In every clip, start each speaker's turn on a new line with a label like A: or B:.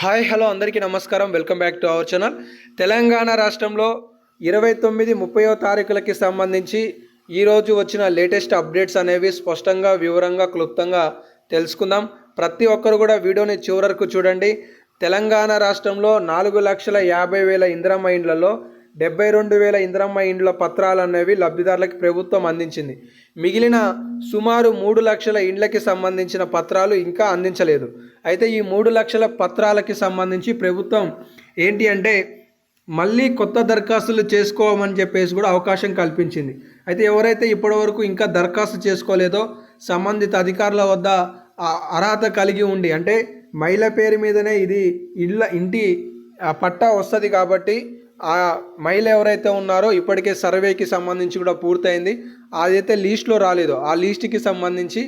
A: Hi hello అందరికీ నమస్కారం. Welcome back to our channel. Telangana రాష్ట్రంలో ఇరవై తొమ్మిది ముప్పయో తారీఖులకి సంబంధించి ఈరోజు వచ్చిన లేటెస్ట్ అప్డేట్స్ అనేవి స్పష్టంగా వివరంగా క్లుప్తంగా తెలుసుకుందాం. ప్రతి ఒక్కరు కూడా వీడియోని చివరకు చూడండి. తెలంగాణ రాష్ట్రంలో నాలుగు లక్షల యాభై వేల ఇందిరమ్మ ఇండ్లలో డెబ్బై రెండు వేల ఇందిరమ్మ ఇండ్ల పత్రాలు అనేవి లబ్ధిదారులకు ప్రభుత్వం అందించింది. మిగిలిన సుమారు మూడు లక్షల ఇండ్లకి సంబంధించిన పత్రాలు ఇంకా అందించలేదు. అయితే ఈ మూడు లక్షల పత్రాలకి సంబంధించి ప్రభుత్వం ఏంటి అంటే మళ్ళీ కొత్త దరఖాస్తులు చేసుకోమని చెప్పేసి కూడా అవకాశం కల్పించింది. అయితే ఎవరైతే ఇప్పటివరకు ఇంకా దరఖాస్తు చేసుకోలేదో సంబంధిత అధికారుల వద్ద అర్హత కలిగి ఉండి అంటే మహిళ పేరు మీదనే ఇది ఇళ్ళ ఇంటి ఆ పట్టా వస్తుంది కాబట్టి ఆ మైల్ ఎవరైతే ఉన్నారో ఇప్పటికే సర్వేకి సంబంధించి కూడా పూర్తయింది. అదైతే లీస్ట్లో రాలేదో. ఆ లీస్ట్కి సంబంధించి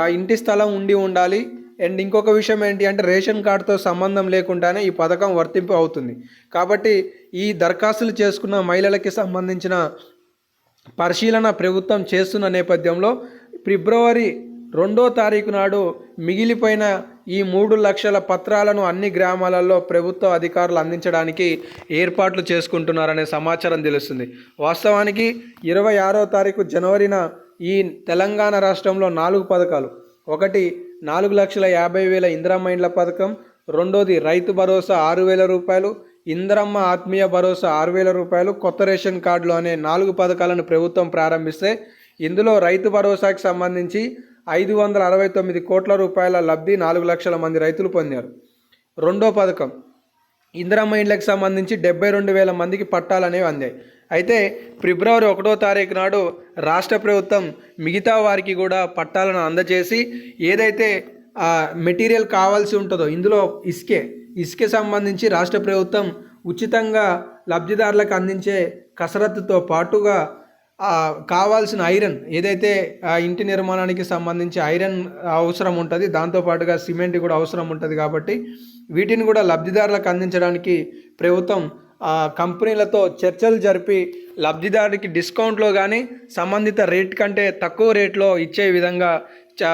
A: ఆ ఇంటి స్థలం ఉండి ఉండాలి. అండ్ ఇంకొక విషయం ఏంటి అంటే రేషన్ కార్డుతో సంబంధం లేకుండానే ఈ పథకం వర్తింపు అవుతుంది. కాబట్టి ఈ దరఖాస్తులు చేసుకున్న మహిళలకి సంబంధించిన పరిశీలన ప్రభుత్వం చేస్తున్న నేపథ్యంలో ఫిబ్రవరి రెండో తారీఖు నాడు మిగిలిపోయిన ఈ మూడు లక్షల పత్రాలను అన్ని గ్రామాలలో ప్రభుత్వ అధికారులు అందించడానికి ఏర్పాట్లు చేసుకుంటున్నారనే సమాచారం తెలుస్తుంది. వాస్తవానికి ఇరవై ఆరో తారీఖు జనవరిన ఈ తెలంగాణ రాష్ట్రంలో నాలుగు పథకాలు. ఒకటి నాలుగు లక్షల యాభై వేల ఇందిరమ్మ ఇండ్ల పథకం రెండోది రైతు భరోసా ఆరు వేల రూపాయలు ఇందిరమ్మ ఆత్మీయ భరోసా ఆరు వేల రూపాయలు కొత్త రేషన్ కార్డులు అనే నాలుగు పథకాలను ప్రభుత్వం ప్రారంభిస్తే ఇందులో రైతు భరోసాకి సంబంధించి ఐదు వందల అరవై తొమ్మిది కోట్ల రూపాయల లబ్ధి నాలుగు లక్షల మంది రైతులు పొందారు. రెండో పథకం. ఇందిరమ్మ ఇండ్లకు సంబంధించి డెబ్బై రెండు వేల మందికి పట్టాలు అనేవి అందాయి. అయితే ఫిబ్రవరి ఒకటో తారీఖు నాడు రాష్ట్ర ప్రభుత్వం మిగతా వారికి కూడా పట్టాలను అందజేసి ఏదైతే ఆ మెటీరియల్ కావాల్సి ఉంటుందో ఇందులో ఇసుకే ఇసుకే సంబంధించి రాష్ట్ర ప్రభుత్వం ఉచితంగా లబ్ధిదారులకు అందించే కసరత్తుతో పాటుగా కావాల్సిన ఐరన్ ఏదైతే ఆ ఇంటి నిర్మాణానికి సంబంధించి ఐరన్ అవసరం ఉంటుంది దాంతోపాటుగా సిమెంట్ కూడా అవసరం ఉంటుంది కాబట్టి వీటిని కూడా లబ్ధిదారులకు అందించడానికి ప్రభుత్వం ఆ కంపెనీలతో చర్చలు జరిపి లబ్ధిదారుడికి డిస్కౌంట్లో కానీ సంబంధిత రేట్ కంటే తక్కువ రేట్లో ఇచ్చే విధంగా చా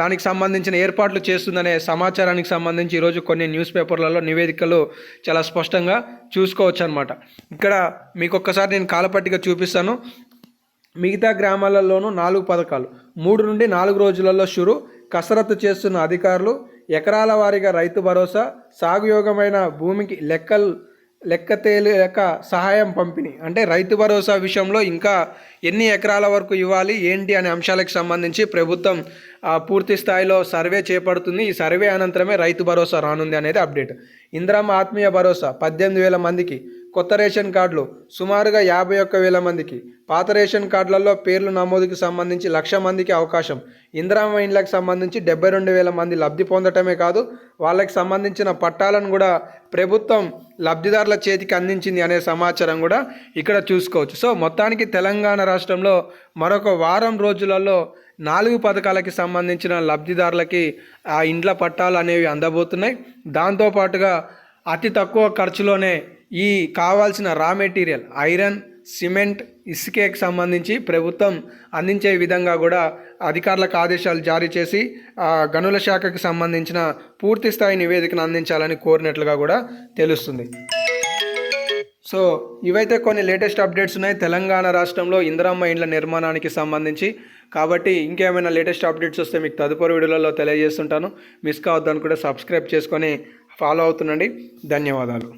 A: దానికి సంబంధించిన ఏర్పాట్లు చేస్తుందనే సమాచారానికి సంబంధించి ఈరోజు కొన్ని న్యూస్ పేపర్లలో నివేదికలు చాలా స్పష్టంగా చూసుకోవచ్చు అనమాట ఇక్కడ మీకు ఒక్కసారి నేను కాలపట్టిక చూపిస్తాను. మిగతా గ్రామాలలోనూ నాలుగు పథకాలు. మూడు నుండి నాలుగు రోజులలో షురు కసరత్తు చేస్తున్న అధికారులు ఎకరాల వారీగా రైతు భరోసా సాగుయోగమైన భూమికి లెక్కలు లెక్క తేలిక సహాయం పంపిణీ. అంటే రైతు భరోసా విషయంలో ఇంకా ఎన్ని ఎకరాల వరకు ఇవ్వాలి ఏంటి అనే అంశాలకు సంబంధించి ప్రభుత్వం పూర్తి స్థాయిలో సర్వే చేపడుతుంది. ఈ సర్వే అనంతరమే రైతు భరోసా రానుంది అనేది అప్డేట్. ఇంద్రమ్మ ఆత్మీయ భరోసా పద్దెనిమిది వేల మందికి కొత్త రేషన్ కార్డులు సుమారుగా యాభై ఒక్క వేల మందికి. పాత రేషన్ కార్డులలో పేర్లు నమోదుకు సంబంధించి లక్ష మందికి అవకాశం. ఇందిరామ ఇండ్లకు సంబంధించి డెబ్బై రెండు వేల మంది లబ్ధి పొందటమే కాదు వాళ్ళకి సంబంధించిన పట్టాలను కూడా ప్రభుత్వం లబ్ధిదారుల చేతికి అందించింది అనే సమాచారం కూడా ఇక్కడ చూసుకోవచ్చు. సో మొత్తానికి తెలంగాణ రాష్ట్రంలో మరొక వారం రోజులలో నాలుగు పథకాలకి సంబంధించిన లబ్ధిదారులకి ఆ ఇండ్ల పట్టాలు అనేవి అందబోతున్నాయి. దాంతోపాటుగా అతి తక్కువ ఖర్చులోనే ఈ కావాల్సిన రా మెటీరియల్ ఐరన్ సిమెంట్ ఇసుకకి సంబంధించి ప్రభుత్వం అందించే విధంగా కూడా అధికారులకు ఆదేశాలు జారీ చేసి గనుల శాఖకు సంబంధించిన పూర్తి స్థాయి నివేదికను అందించాలని కోరినట్లుగా కూడా తెలుస్తుంది. సో ఇవైతే కొన్ని లేటెస్ట్ అప్డేట్స్ ఉన్నాయి. తెలంగాణ రాష్ట్రంలో ఇందిరమ్మ ఇండ్ల నిర్మాణానికి సంబంధించి. కాబట్టి ఇంకేమైనా లేటెస్ట్ అప్డేట్స్ వస్తే మీకు తదుపరి వీడియోలలో తెలియజేస్తుంటాను. మిస్ కావద్దని కూడా సబ్స్క్రైబ్ చేసుకొని ఫాలో అవుతుండండి. ధన్యవాదాలు.